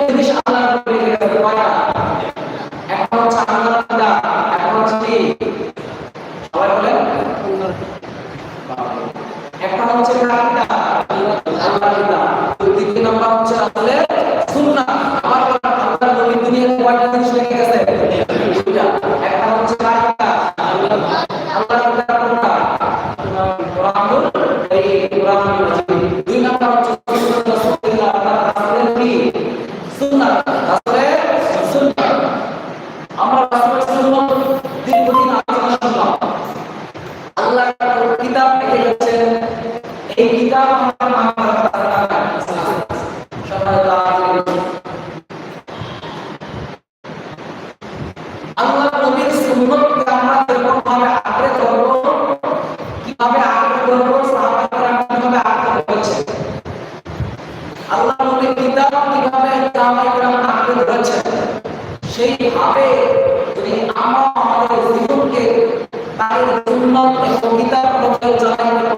জিনিস আল্লাহ হচ্ছে আল্লাহ হচ্ছে কি? সবাই বলেন? একটা আমার আল্লাহ কয়টা জিনিস লেগে গেছে এই কিতাব আল্লাহ নবীর সুন্নতকে আমরা যখন ভাবে আঁকড়ে ধরব কীভাবে আঁকড়ে ধরব সাহাবারা সেইভাবে যদি জীবনকে তাদের সুন্নত এবং কিতাব পথে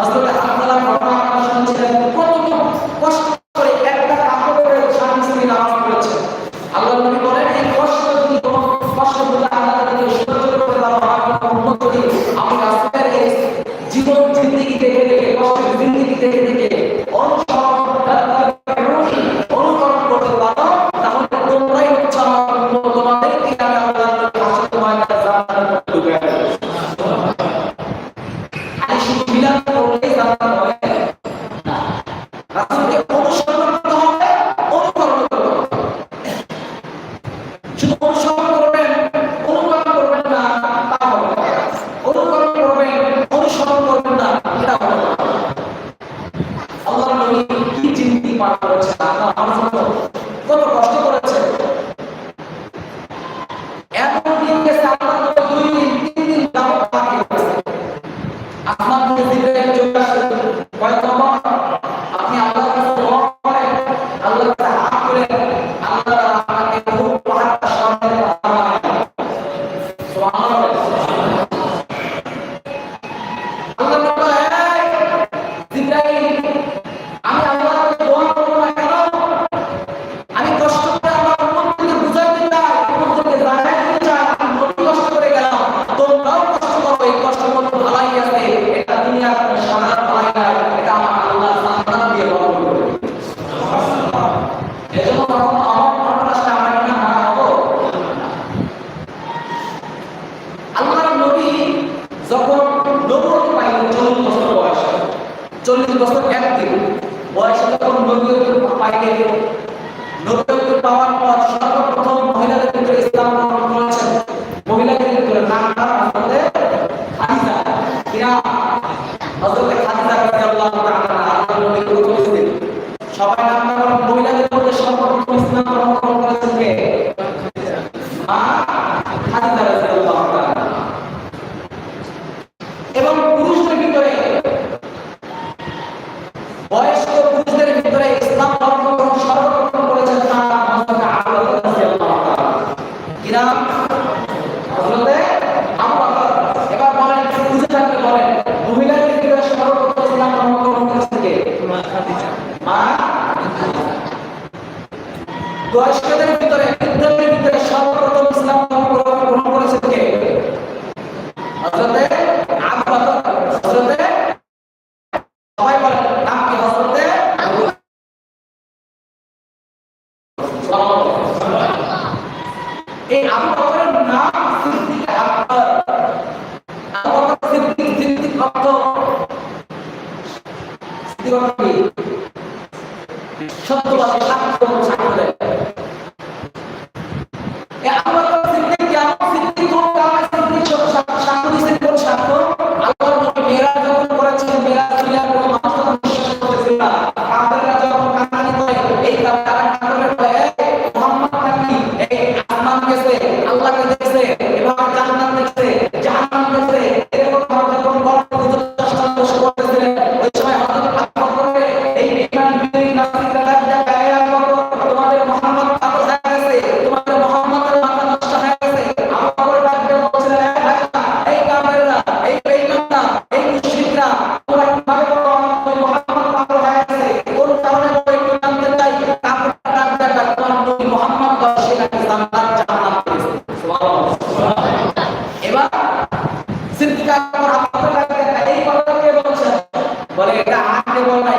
হজরত আল্লাহ ঘটনা শুনছিলেন কত চল্লিশ বছর একদিন বয়সে যখন নবীয়কে পাইয়ে নবীয়কে পাওয়ার পর বলে এটা আর কেবল নাই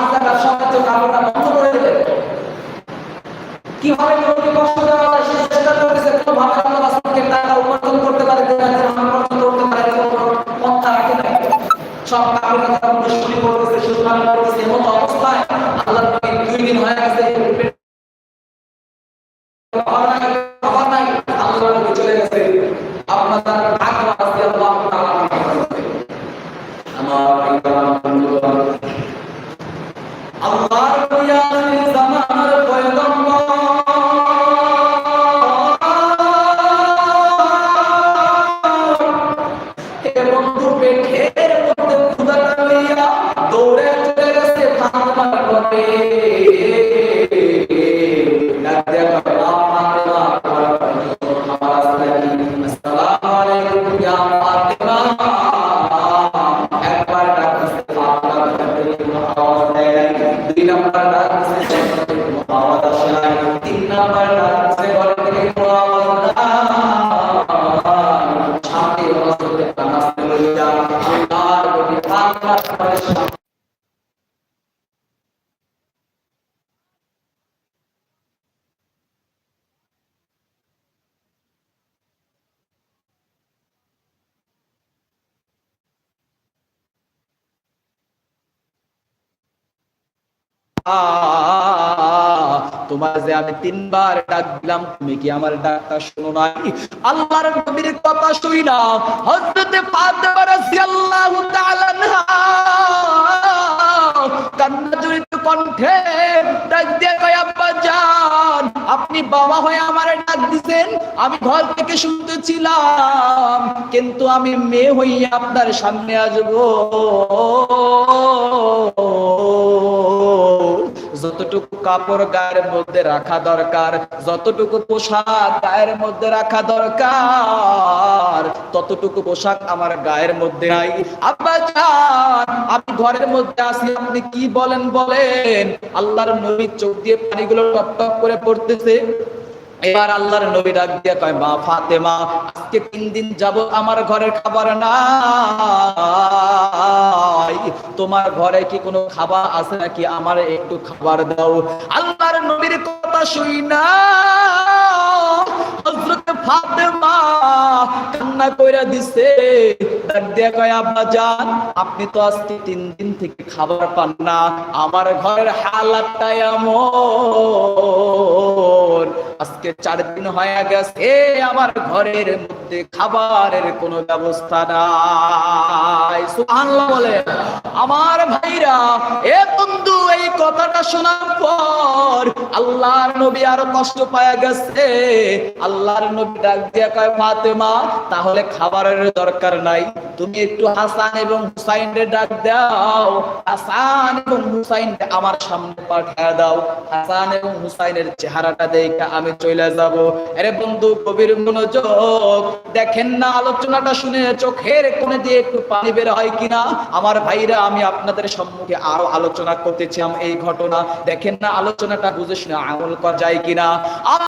কীভাবে নিয়মকে কষ্ট দেওয়া হয় সে চেষ্টা করেছে কোনো ভাবে আল্লাহ রাসূলকে তারা উপার্জন করতে পারে তারা উপার্জন করতে পারে কোনো পন্থা রাখে নাই সব কাপড় কাপড় শুরু করেছে শুরু করেছে এমন অবস্থায় আল্লাহ দুই দিন হয়ে গেছে তোমার যে আমি তিনবার ডাক দিলাম, তুমি কি আমার ডাকটা শোনো নাই? আল্লাহর নবীর কথা শুই না ফাতেমা রাদিয়াল্লাহু তাআলা কণ্ঠে ডাক দিয়ে কয়, আব্বা জান, আপনি বাবা হয়ে আমার ডাক দিছেন। আমি ঘর থেকে শুনতেছিলাম, কিন্তু আমি মেয়ে হইয়া আপনার সামনে আসব। যতটুকু কাপড় গায়ের মধ্যে রাখা দরকার, যতটুকু পোশাক গায়ের মধ্যে রাখা দরকার, ততটুকু পোশাক আমার গায়ের মধ্যে নাই। আব্বা যান আমি ঘরের মধ্যে আছি, আপনি কি বলেন বলেন? আল্লাহর নবীর চোখ দিয়ে পানিগুলো টপ টপ করে পড়তেছে। এবার আল্লাহর নবী ডাক দিয়ে কয়, মা ফাতেমা, আজকে তিন দিন যাব আমার ঘরের খাবার নাই। তোমার ঘরে কি কোনো খাবার আছে নাকি? আমার একটু খাবার দাও। আল্লাহর নবীর কথা শুই না। হযরত ফাতেমা কান্না কইরা দিছে। ডাক দিয়ে কয়, আব্বা জান, আপনি তো আজকে তিন দিন থেকে খাবার পান না। আমার ঘরের হালাতটা এমন আজকে চার দিন হয়ে গেছে আমার ঘরের মধ্যে খাবারের কোনো ব্যবস্থা নাই। সুবহানাল্লাহ বলে আমার ভাইরা, এ বন্ধু, এই কথাটা শোনার পর আল্লাহর নবী আরও কষ্ট পায়া গেছে। আল্লাহর নবী ডাক দিয়া কয়, ফাতেমা, তাহলে খাবারের দরকার নাই। তুমি একটু হাসান এবং হুসাইনের ডাক দাও। হাসান এবং হুসাইনকে আমার সামনে পাঠিয়ে দাও। হাসান এবং হুসাইনের চেহারাটা দেখে আমি চলে যাব। আরে বন্ধু কবির মনোযোগ দেখেন না, আলোচনাটা শুনে চোখের কোণে দিয়ে একটু পানি বের হয় কিনা? আমার ভাইরা, আমি আপনাদের সম্মুখে আরও আলোচনা করতেছিলাম এই ঘটনা। দেখেন না, আলোচনাটা বুঝে শুনে আমল করা যায় কিনা?